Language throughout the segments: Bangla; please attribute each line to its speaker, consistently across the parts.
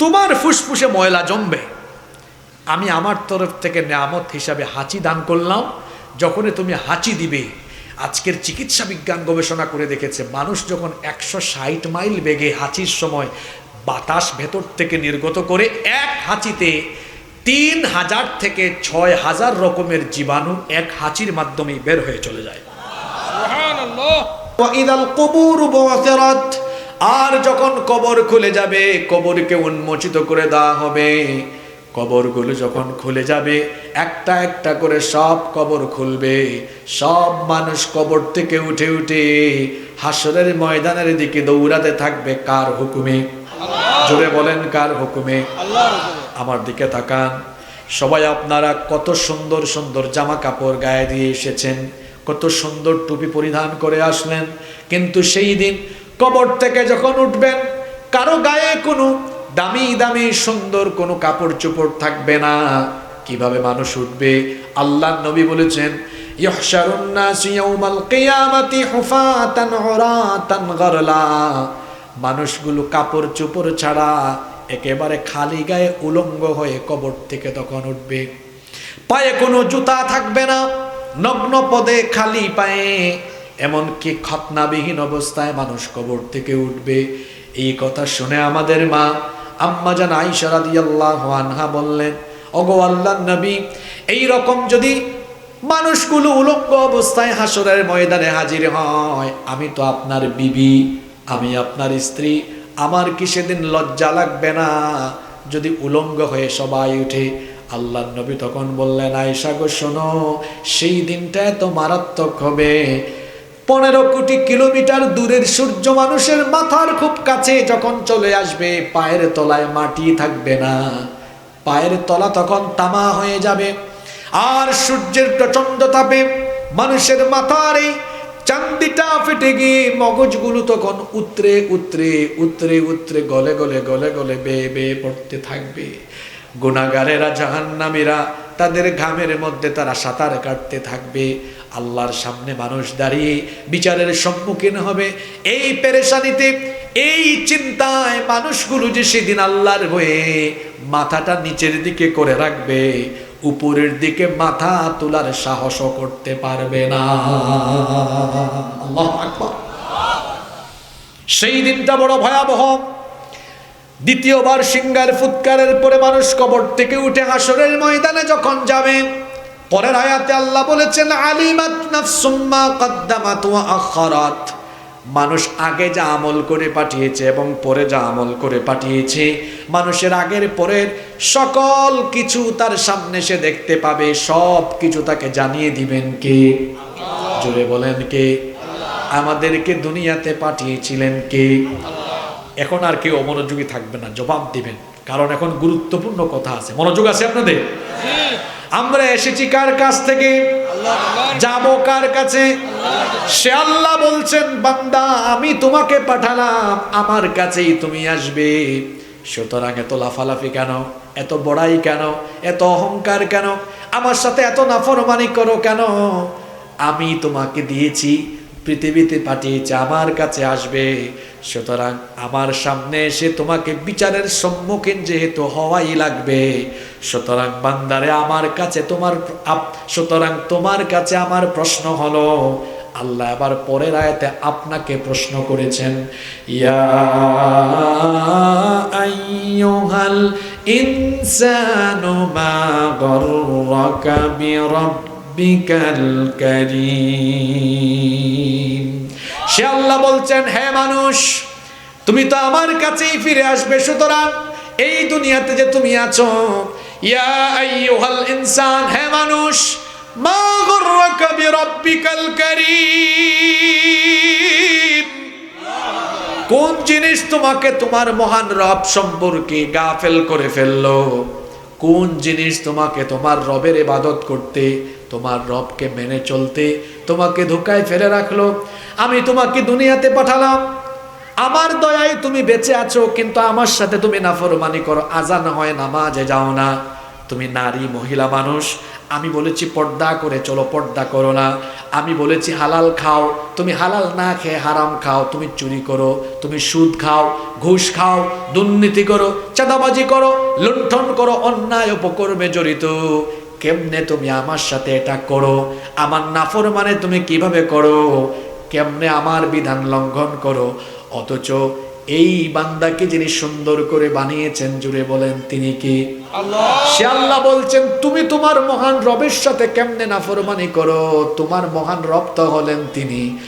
Speaker 1: তোমার ফুসফুসে ময়লা জমবে। আমি আমার তরফ থেকে নেয়ামত হিসাবে হাঁচি দান করলাম যখনই তুমি হাঁচি দিবে। আজকের চিকিৎসা বিজ্ঞান গবেষণা করে দেখেছে মানুষ যখন একশো ষাট মাইল বেগে হাঁচির সময় বাতাস ভেতর থেকে নির্গত করে এক হাঁচিতে তিন হাজার থেকে ছয় হাজার রকমের জীবাণু এক হাঁচির মাধ্যমে বের হয়ে চলে যায়। আর যখন কবর খুলে যাবে কবরকে উন্মোচিত করে দেওয়া হবে। কবরগুলো যখন খুলে যাবে একটা একটা করে সব কবর খুলবে। সব মানুষ কবর থেকে উঠে উঠে হাসরের ময়দানের দিকে দৌড়াতে থাকবে। কার হুকুমে? জোরে বলেন কার হুকুমে। আমার দিকে তাকান। সবাই আপনারা কত সুন্দর সুন্দর জামা কাপড় গায়ে দিয়ে এসেছেন। কত সুন্দর টুপি পরিধান করে আসলেন। কিন্তু সেই দিন কবর থেকে যখন উঠবেন, কারও গায়ে কোনো দামি দামি, সুন্দর কোনো কাপড় চোপড় থাকবে না। কীভাবে মানুষ উঠবে? আল্লাহ নবী বলেছেন মানুষগুলো কাপড় চোপড় ছাড়া একেবারে খালি গায়ে উলঙ্গ হয়ে কবর থেকে তখন উঠবে। পায়ে কোনো জুতা থাকবে না, নগ্ন পদে খালি পায়ে এমনকি খতনাবিহীন অবস্থায় মানুষ কবর থেকে উঠবে। এই কথা শুনে আমাদের মা আম্মা জান আইসা রাদিয়াল্লাহু আনহা বললেন অগো আল্লাহ নবী, এই রকম যদি মানুষগুলো উলঙ্গ অবস্থায় হাসরের ময়দানে হাজির হয়, আমি তো আপনার বিবি, আমি আপনার স্ত্রী, আমার কি সেদিন লজ্জা লাগবে না? যদি উলঙ্গ হয়ে সবাই উঠে আল্লাহ নবী তখন বললেন আয়সা গো, শোনো, সেই দিনটা এত মারাত্মক হবে। পনেরো কোটি কিলোমিটার দূরের সূর্য মানুষের মাথার খুব কাছে যখন চলে আসবে, পায়ের তলায় মাটি থাকবে না। পায়ের তলা তখন তামা হয়ে যাবে। আর সূর্যের প্রচণ্ড তাপে মানুষের মাথার এই চান্দিটা ফেটে গিয়ে মগজগুলো তখন উতরে উতরে উতরে উতরে, গলে গলে গলে গলে, বেয়ে বেয়ে পড়তে থাকবে। গুণাগারেরা, জাহান্নামীরা, তাদের ঘামের মধ্যে তারা সাঁতার কাটতে থাকবে। আল্লাহর সামনে মানুষ দাঁড়িয়ে বিচারের সম্মুখীন হবে। এই পেরেশানিতে, এই চিন্তায় মানুষগুলো যে সেদিন আল্লাহর হয়ে মাথাটা নিচের দিকে করে রাখবে, উপরের দিকে মাথা তোলার সাহসও করতে পারবে না। সেই দিনটা বড় ভয়াবহ। দ্বিতীয়বার সিঙ্গার ফুৎকারের পরে মানুষ কবর থেকে উঠে হাসরের ময়দানে যখন যাবে পরের আয়াতে আল্লাহ বলেছেন, আলিমাত নাফসুম্মা কদ্দামাত ওয়া আখারাত। মানুষ আগে যা আমল করে পাঠিয়েছে এবং পরে যা আমল করে পাঠিয়েছে, মানুষের আগের পরের সকল কিছু তার সামনে সে দেখতে পাবে, সব কিছু তাকে জানিয়ে দিবেন কে? জোরে বলেন কে? আমাদেরকে দুনিয়াতে পাঠিয়েছিলেন কে? এখন আর কেউ অমনোযোগী থাকবে না, জবাব দিবেন। কারণ এখন গুরুত্বপূর্ণ কথা আছে। মনোযোগ আছে আপনাদের? আমরা এসেছি কার কাছ থেকে? যাব কার কাছে? সে আল্লাহ বলছেন, বান্দা, আমি তোমাকে পাঠালাম, আমার কাছেই তুমি আসবে। সুতরাং এত লাফালাফি কেন? এত বড়াই কেন? এত অহংকার কেন? আমার সাথে এত নাফরমানি করো কেন? আমি তোমাকে দিয়েছি পৃথিবীতে পাঠিয়েছে, আমার কাছে আসবে। সুতরাং আমার সামনে এসে তোমাকে বিচারের সম্মুখীন যেহেতু হওয়াই লাগবে। সুতরাং বান্দারে, আমার কাছে তোমার সুতরাং তোমার কাছে আমার প্রশ্ন হলো, আল্লাহ আবার পরের আয়াতে আপনাকে প্রশ্ন করেছেন, ইয়া ইনসানু মা বিরাব্বিকাল কারীম। সে আল্লাহ বলছেন, হে মানুষ, তুমি তো আমার কাছেই ফিরে আসবে, সুতরাং এই দুনিয়াতে যে তুমি আছো, ইয়া আইয়ুহাল ইনসান, হে মানুষ, মা গররাকা বিরাব্বিকাল কারীম। কোন জিনিস তোমাকে তোমার মহান রব সম্পর্কে গাফেল করে ফেলল? কোন জিনিস তোমাকে তোমার রবের ইবাদত করতে তোমার রবকে মেনে চলতে তোমাকে ধোকায় ফেলে রাখল। আমি তোমাকে দুনিয়াতে পাঠালাম। আমার দয়ায় তুমি বেঁচে আছো, কিন্তু আমার সাথে তুমি নাফরমানি করো। আজান হয়, নামাজে যাও না। তুমি নারী, মহিলা মানুষ। আমি বলেছি, পর্দা করে চলো, পর্দা করো না। আমি বলেছি, হালাল খাও। তুমি হালাল না খেয়ে হারাম খাও। তুমি চুরি করো, তুমি সুদ খাও, ঘুষ খাও, দুর্নীতি করো, চাঁদাবাজি করো, লুণ্ঠন করো, অন্যায় উপকর্মে জড়িত। কেমনে তুমি আমার সাথে এটা করো? আমার নাফর মানে তুমি কীভাবে করো? কেমনে আমার বিধান লঙ্ঘন করো? অথচ এই বান্দাকে যিনি সুন্দর করে বানিয়েছেন জুড়ে বলেন তিনি কি? সে আল্লাহ বলছেন তুমি তোমার মহান রবের সাথে কেমনে নাফরমানি করো? তোমার মহান রব তো হলেন তিনি।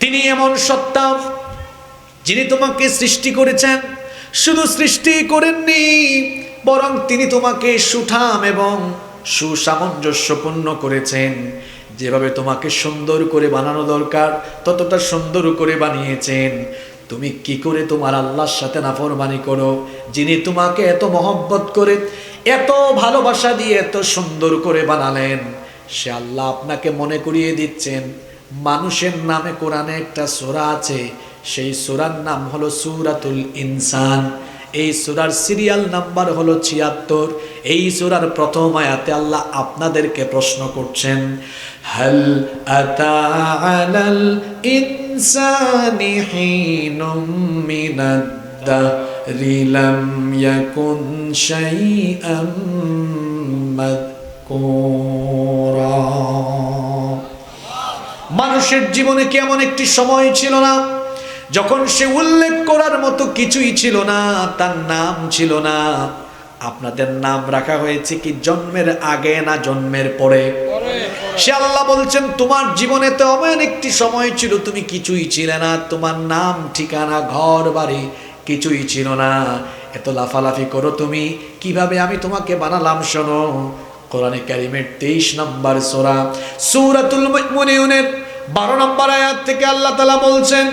Speaker 1: তিনি এমন সত্তা যিনি তোমাকে সৃষ্টি করেছেন, শুধু সৃষ্টি করেননি, বরং তিনি তোমাকে সুঠাম এবং সুসামঞ্জস্যপূর্ণ করেছেন। যেভাবে তোমাকে সুন্দর করে বানানো দরকার, ততটা সুন্দর করে বানিয়েছেন। তুমি কি করে তোমার আল্লাহর সাথে নাফরমানি করো, যিনি তোমাকে এত মহব্বত করে, এত ভালোবাসা দিয়ে এত সুন্দর করে বানালেন? সে আল্লাহ আপনাকে মনে করিয়ে দিচ্ছেন। মানুষের নামে কোরআনে একটা সোরা আছে সেই সোরার নাম হলো সুরাতুল ইনসান। এই সুরার সিরিয়াল নাম্বার হলো ছিয়াত্তর। এই সুরার প্রথম আয়াতে আল্লাহ আপনাদেরকে প্রশ্ন করছেন, হাল মিনাদ ইয়াকুন মানুষের জীবনে কেমন একটি সময় ছিল না যখন সে উল্লেখ করার মতো কিছুই ছিল না, তার নাম ছিল না। আপনাদের নাম রাখা হয়েছে কি জন্মের আগে না জন্মের পরে? সে আল্লাহ বলছেন, তোমার জীবনে তো এমন একটি সময় ছিল, তুমি কিছুই ছিলে না। তোমার নাম, ঠিকানা, ঘর, বাড়ি কিছুই ছিল না। এত লাফালাফি করো তুমি, কীভাবে আমি তোমাকে বানালাম শোনো? কোরআনে কারিমের তেইশ নম্বর সোরা, সূরাতুল মুমিনুনের বারো নম্বর আয়াত থেকে আল্লাহ তালা বলছেন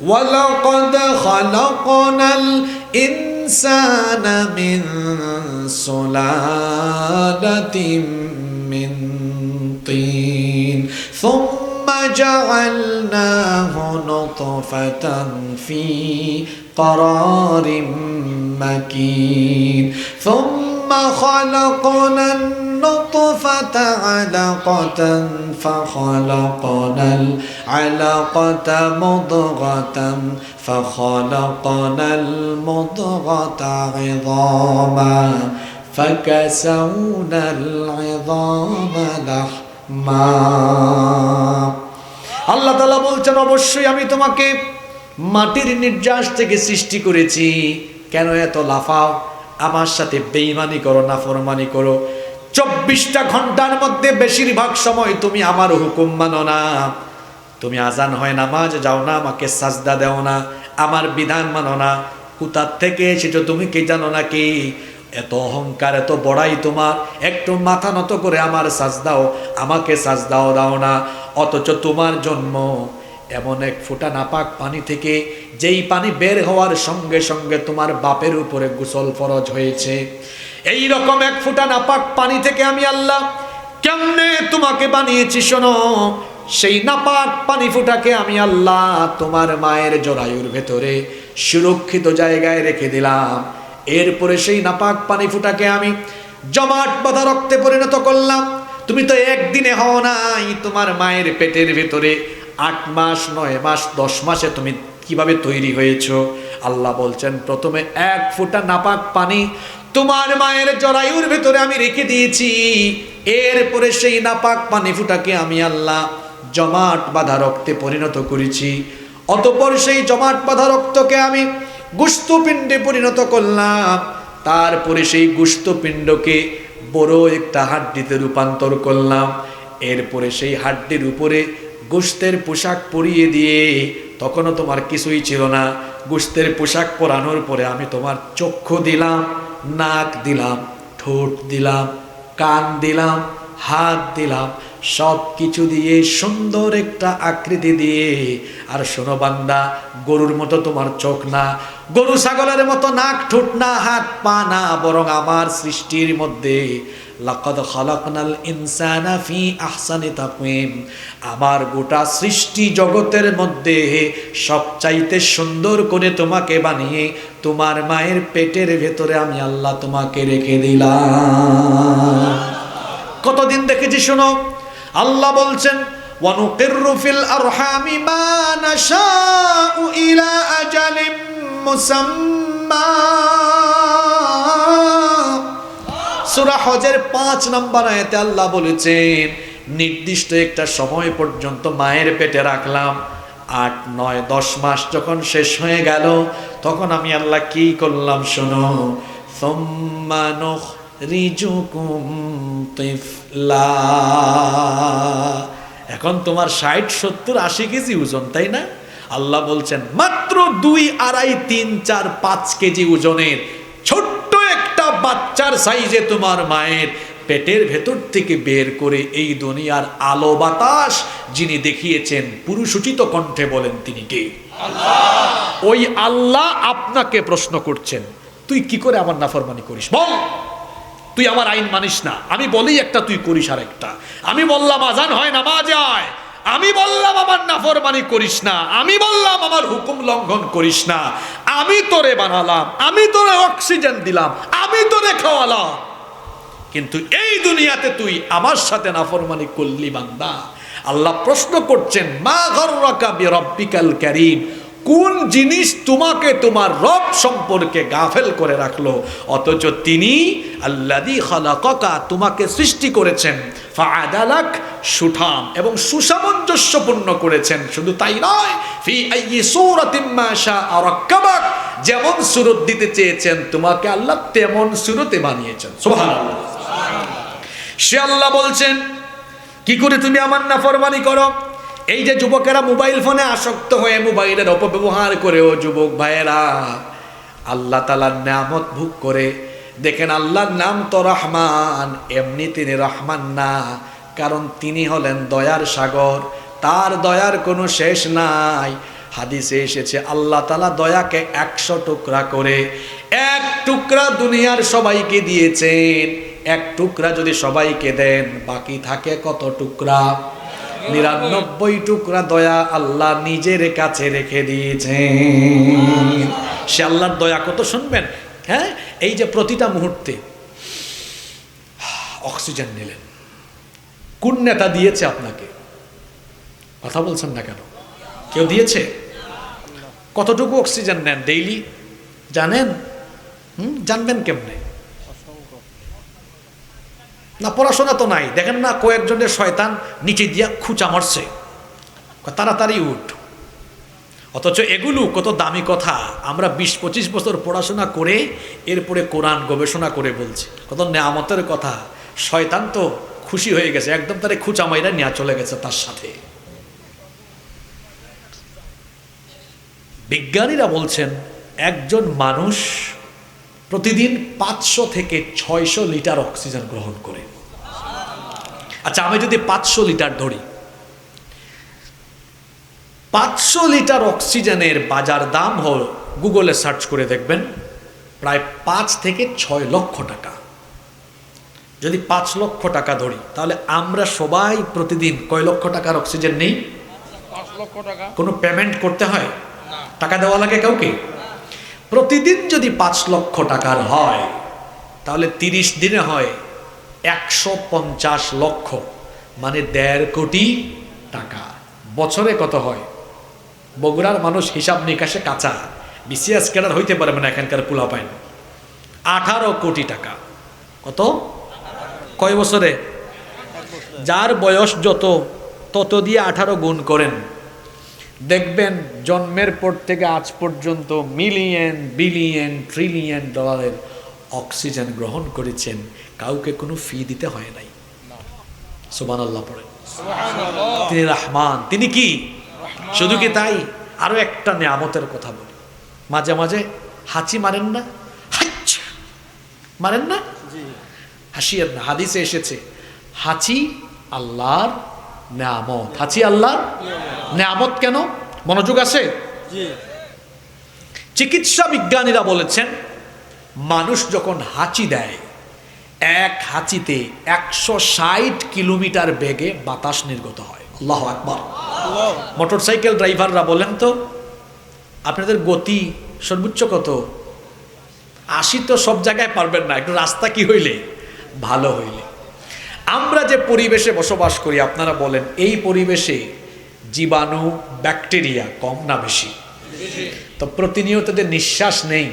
Speaker 1: ولقد خلقنا الإنسان من سلالة من طين ثم جعلناه نطفة في قرار مكين ثم خلقنا الناس النطفة علقة فخلقنا العلقة مضغة فخلقنا المضغة عظاما فكسونا العظام لحما আল্লাহ তালা বলছেন অবশ্যই আমি তোমাকে মাটির নির্যাস থেকে সৃষ্টি করেছি কেন এত লাফাও আমার সাথে বেইমানি করো না ফরমানি করো চব্বিশটা ঘণ্টার মধ্যে বেশিরভাগ সময় তুমি আমার হুকুম মানো না। তুমি আজান হয় নামাজ, যাও না, আমাকে সাজদা দেও না, আমার বিধান মানো না। কোথার থেকে এসেছ তুমি কি জানো নাকি? এত অহংকার, এত বড়াই তোমার। একটু মাথা নত করে আমার সাজদাও, আমাকে সাজদাও দাও না। অথচ তোমার জন্ম এমন এক ফোঁটা নাপাক পানি থেকে, যেই পানি বের হওয়ার সঙ্গে সঙ্গে তোমার বাপের উপরে গোসল ফরজ হয়েছে। এই রকম এক ফোঁটা নাপাক পানি থেকে আমি আল্লাহ কেমনে তোমাকে বানিয়েছি শোনো? সেই নাপাক পানি ফুটাকে আমি আল্লাহ তোমার মায়ের জরায়ুর ভেতরে সুরক্ষিত জায়গায় রেখে দিলাম। এরপরে সেই নাপাক পানি ফুটাকে আমি জমাট বাঁধা রক্তে পরিণত করলাম। তুমি তো একদিনে হও নাই তোমার মায়ের পেটের ভেতরে। আট মাস, নয় মাস, দশ মাসে তুমি কীভাবে তৈরি হয়েছ? আল্লাহ বলছেন, প্রথমে এক ফোঁটা নাপাক পানি তোমার মায়ের জরায়ুর ভেতরে আমি রেখে দিয়েছি। এরপরে সেই নাপাক পানি ফুটাকে আমি আল্লাহ জমাট বাঁধা রক্তে পরিণত করেছি। অতপর সেই জমাট বাঁধা রক্তকে আমি গুস্তপিণ্ডে পরিণত করলাম। তারপরে সেই গুস্তপিণ্ডকে বড় একটা হাড্ডিতে রূপান্তর করলাম। এরপরে সেই হাড্ডির উপরে গোস্তের পোশাক পরিয়ে দিয়ে তখনও তোমার কিছুই ছিল না। গোস্তের পোশাক পরানোর পরে আমি তোমার চক্ষু দিলাম। নাক দিলাম, ঠোঁট দিলাম, কান দিলাম, হাত দিলাম সব কিছু দিয়ে সুন্দর একটা আকৃতি দিয়ে। আর শোনো বান্দা, গরুর মতো তোমার চোখ না, গরু ছাগলের মতো নাক, ঠোঁট না, হাত, পা না, বরং আমার সৃষ্টির মধ্যে। আহসানি তাকওয়িম। আমার গোটা সৃষ্টি জগতের মধ্যে সবচাইতে সুন্দর করে তোমাকে বানিয়ে তোমার মায়ের পেটের ভেতরে আমি আল্লাহ তোমাকে রেখে দিলাম। কতদিন দেখেছি শোনো? আল্লাহ বলছেন, ওয়ানুকিরু ফিল আরহামি মা নাশাউ ইলা আজালিম মুসাম্মা। সূরা হজের 5 নম্বর আয়াতে আল্লাহ বলেছেন, নির্দিষ্ট একটা সময় পর্যন্ত মায়ের পেটে রাখলাম। আট, নয়, দশ মাস যখন শেষ হয়ে গেল, তখন আমি আল্লাহ কি করলাম শোনো? সম্মানক এখন তোমার ষাট, সত্তর, আশি কেজি ওজন, তাই না? আল্লাহ বলছেন, মাত্র দুই, আড়াই, তিন, চার, পাঁচ কেজি ওজনের ছোট্ট একটা বাচ্চার সাইজে তোমার মায়ের পেটের ভেতর থেকে বের করে এই দুনিয়ার আলো বাতাস যিনি দেখিয়েছেন পুরুষোচিত কণ্ঠে বলেন তিনি কে? ওই আল্লাহ আপনাকে প্রশ্ন করছেন তুই কি করে আমার নাফরমানি করিস? বল। তুই আমার আইন মানিস না। আমি বলি একটা তুই করিস আর একটা আমি বললাম আজান হয় নামাজ হয় আমি বললাম আমার নাফরমানি করিস না। আমি বললাম আমার হুকুম লঙ্ঘন করিস না। আমি তোরে বানালাম আমি তোরে অক্সিজেন দিলাম আমি তোরে খাওয়ালাম। কিন্তু এই দুনিয়াতে তুই আমার সাথে নাফরমানি করলি বান্দা। আল্লাহ প্রশ্ন করছেন, মা গর্রকা বিরব্বিকাল কারীম, কোন জিনিস তোমাকে তোমার রব সম্পর্কে গাফেল করে রাখল? অথচ তিনি আল্লাদি তোমাকে সৃষ্টি করেছেন। সুঠাম এবং সুসামঞ্জস্যপূর্ণ করেছেন। শুধু তাই নয় যেমন সুরত দিতে চেয়েছেন, তোমাকে আল্লাহ তেমন সুরতে বানিয়েছেন। সুবহানাল্লাহ। সে আল্লাহ বলছেন, কি করে তুমি আমার নাফরমানি করো? এই যে যুবকেরা মোবাইল ফোনে আসক্ত হয়ে মোবাইলের অপব্যবহার করেও, যুবক ভাইয়েরা, আল্লাহ তালার নামত ভোগ করে। দেখেন আল্লাহর নাম তো রহমান, এমনি তিনি রহমান না, কারণ তিনি হলেন দয়ার সাগর, তার দয়ার কোনো শেষ নাই। হাদিসে এসেছে, আল্লাহ তালা দয়াকে একশো টুকরা করে, এক টুকরা দুনিয়ার সবাইকে দিয়েছেন। এক টুকরা যদি সবাইকে দেন, বাকি থাকে কত টুকরা? নিরানব্বই টুকরা দয়া আল্লাহ নিজের কাছে রেখে দিয়েছেন। সে আল্লাহর দয়া কত শুনবেন? হ্যাঁ এই যে প্রতিটা মুহূর্তে। অক্সিজেন নিলেন। কোন নেতা দিয়েছে আপনাকে? কথা বলছেন না কেন? কেউ দিয়েছে? কতটুকু অক্সিজেন নেন ডেইলি? জানেন? হুম, জানবেন কেমনে? না, পড়াশোনা তো নাই। দেখেন না, কয়েকজনের শয়তান নিচে দিয়া খুচা মারছে। তাড়াতাড়ি উঠ। অথচ এগুলো কত দামি কথা। আমরা বিশ পঁচিশ বছর পড়াশোনা করে, এরপরে কোরআন গবেষণা করে বলছি। কত নেয়ামতের কথা। শয়তান তো খুশি হয়ে গেছে, একদম তারে খুচা মাইরা নেওয়া চলে গেছে তার সাথে। বিজ্ঞানীরা বলছেন, একজন মানুষ প্রতিদিন পাঁচশো থেকে ছয়শো লিটার অক্সিজেন গ্রহণ করে। আচ্ছা আমি যদি পাঁচশো লিটার ধরি পাঁচশো লিটার অক্সিজেনের বাজার দাম হল গুগলে সার্চ করে দেখবেন প্রায় পাঁচ থেকে ছয় লক্ষ টাকা। যদি পাঁচ লক্ষ টাকা ধরি তাহলে আমরা সবাই প্রতিদিন কয় লক্ষ টাকার অক্সিজেন নেই?
Speaker 2: লক্ষ টাকা।
Speaker 1: কোনো পেমেন্ট করতে হয়? টাকা দেওয়া লাগে কাউকে? প্রতিদিন যদি পাঁচ লক্ষ টাকার হয়, তাহলে তিরিশ দিনে হয় একশো পঞ্চাশ লক্ষ মানে দেড় কোটি টাকা। বছরে কত হয়? বগুড়ার মানুষ হিসাব নিকাশে কাঁচা। বিসিএস ক্যাডার হইতে পারবে না এখানকার পোলা পাইন আঠারো কোটি টাকা। কত? কয় বছরে? যার বয়স যত, তত দিয়ে আঠারো গুণ করেন। দেখবেন জন্মের পর থেকে আজ পর্যন্ত মিলিয়ন বিলিয়ন ট্রিলিয়ন ডলারের অক্সিজেন গ্রহণ করেছেন। কাউকে কোনো ফি দিতে হয় নাই। সুবান আল্লাহ পড়ে তিনি রহমান। তিনি কি? শুধু কি তাই? আরও একটা নিয়ামতের কথা বলি। মাঝে মাঝে হাঁচি মারেন না? মারেন না? হাসিয়েন না হাদিসে এসেছে হাঁচি আল্লাহর নিয়ামত। হাঁচি আল্লাহর নিয়ামত কেন? মনোযোগ আছে? চিকিৎসা বিজ্ঞানীরা বলেছেন মানুষ যখন হাঁচি দেয় এক হাঁচিতে একশো ষাট কিলোমিটার বেগে বাতাস নির্গত হয়। আল্লাহ আকবর। মোটরসাইকেল ড্রাইভাররা বলেন তো আপনাদের গতি সর্বোচ্চ কত? আশি তো সব জায়গায় পারবেন না একটু রাস্তা কি হইলে? ভালো হইলে। আমরা যে পরিবেশে বসবাস করি, আপনারা বলেন, এই পরিবেশে জীবাণু, ব্যাকটেরিয়া কম না বেশি? তো প্রতিনিয়ত যে নিঃশ্বাস নেই।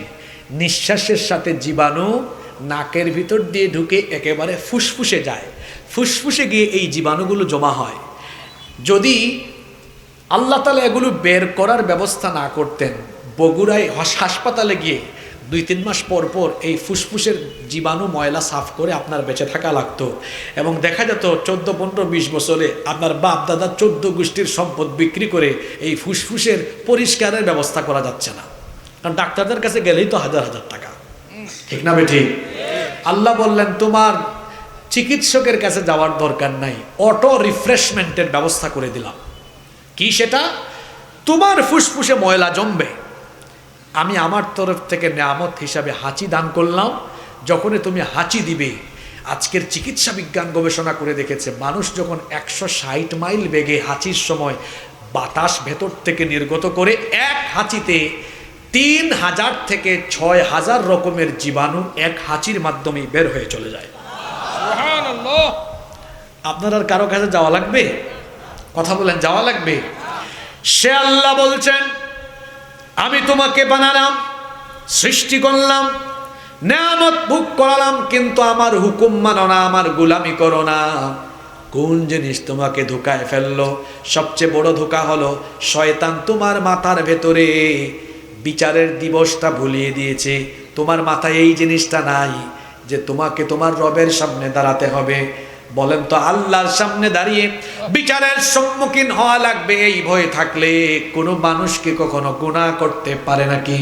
Speaker 1: নিঃশ্বাসের সাথে জীবাণু নাকের ভিতর দিয়ে ঢুকে একেবারে ফুসফুসে যায়। ফুসফুসে গিয়ে এই জীবাণুগুলো জমা হয়। যদি আল্লাহ তালা এগুলো বের করার ব্যবস্থা না করতেন, বগুড়ায় হাসপাতালে গিয়ে দুই তিন মাস পর পর এই ফুসফুসের জীবাণু ময়লা সাফ করে আপনার বেঁচে থাকা লাগতো। এবং দেখা যেত চোদ্দ, পনেরো, বিশ বছরে আপনার বাপ দাদা চোদ্দ গোষ্ঠীর সম্পদ বিক্রি করে এই ফুসফুসের পরিষ্কারের ব্যবস্থা করা যাচ্ছে না। কারণ ডাক্তারদের কাছে গেলেই তো হাজার হাজার টাকা। ঠিক না বেঠিক আল্লাহ বললেন, তোমার চিকিৎসকের কাছে যাওয়ার দরকার নাই। অটো রিফ্রেশমেন্টের ব্যবস্থা করে দিলাম। কি সেটা? তোমার ফুসফুসে ময়লা জমবে। আমি আমার তরফ থেকে নেয়ামত হিসাবে হাঁচি দান করলাম যখনই তুমি হাঁচি দিবে। আজকের চিকিৎসা বিজ্ঞান গবেষণা করে দেখেছে মানুষ যখন একশো ষাট মাইল বেগে হাঁচির সময় বাতাস ভেতর থেকে নির্গত করে এক হাঁচিতে তিন হাজার থেকে ছয় হাজার রকমের জীবাণু এক হাঁচির মাধ্যমেই বের হয়ে চলে যায়। আপনার আর কারও কাছে যাওয়া লাগবে? কথা বলেন যাওয়া লাগবে? সে আল্লাহ বলছেন আমি তোমাকে বানালাম, সৃষ্টি করলাম, নেয়ামত ভোগ করালাম, কিন্তু আমার হুকুম মানো না, আমার গুলামি করো না। কোন জিনিস তোমাকে ধোকায় ফেলল? সবচেয়ে বড় ধোকা হলো, শয়তান তোমার মাথার ভেতরে বিচারের দিবসটা ভুলিয়ে দিয়েছে। তোমার মাথায় এই জিনিসটা নাই যে তোমাকে তোমার রবের সামনে দাঁড়াতে হবে। বলেন তো আল্লাহর সামনে দাঁড়িয়ে বিচারের সম্মুখীন হওয়া লাগবে, এই ভয়ে থাকলে কোনো মানুষকে কখনো গুণা করতে পারে নাকি?